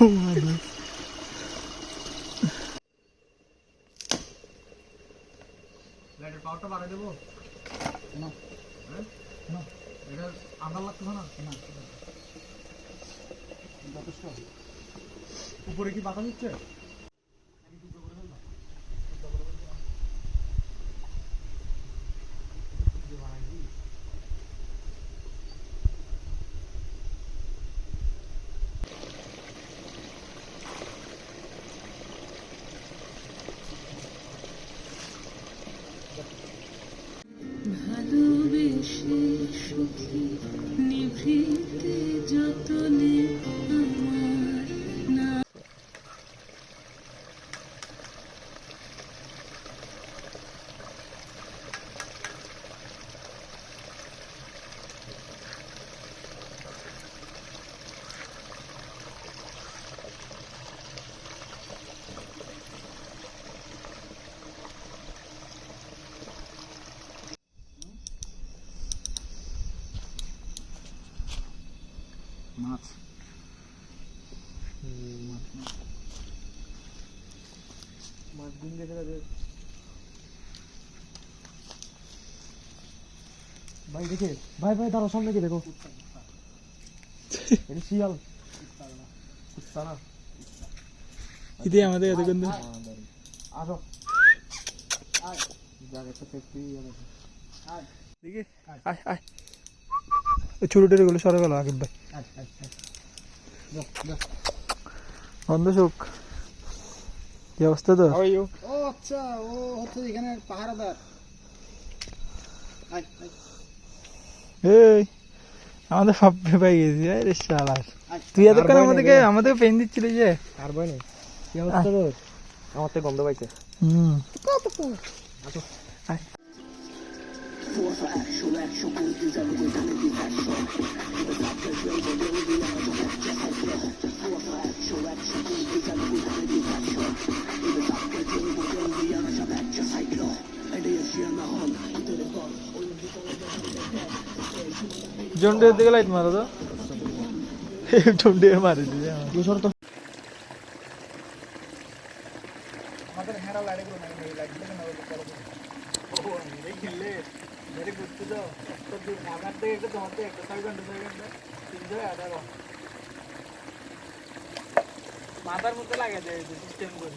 Oh লাইটের পাওয়ারটা বাড়াই দেবো? হ্যাঁ? এটা আন্দার লাগতেছে না? না। উপরে কি বাতাস দিচ্ছে ভালোবেসে সুখী নিভৃতে যতনে আমার মাছ। মাছ দিন দেখে তাদের ভাই দেখে ভাই ভাই দাঁড়াও সামনে কি দেখো। এটা শিয়াল। কুত্তা না ইতি আমাদের। আসো। দেখি আয় আয়। গুলো সরে গেল আগে ভাই। বন্ধু সুখ কি অবস্থা তো ও আচ্ছা ও হচ্ছে এখানে পাহারাদার এই আমাদের সব পেপাই গেছি আরে শালার তুই এতক্ষণ আমাদেরকে আমাদের পেন দিচ্ছিলি যে আর বলে কি অবস্থা তোর আমার তো গন্ধ পাইছে হুম কত তো আয় ಜೊಂಡೆ ಎದ್ದಿಗೆಲ್ಲ ಇದು ಮಾರೋದು ಜೊಂಡೆ ಮಾರಿದ್ದೀವಿ মাথার মধ্যে লাগে যায় সিস্টেম করে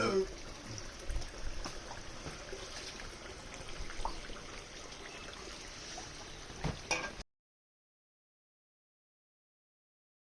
Oh.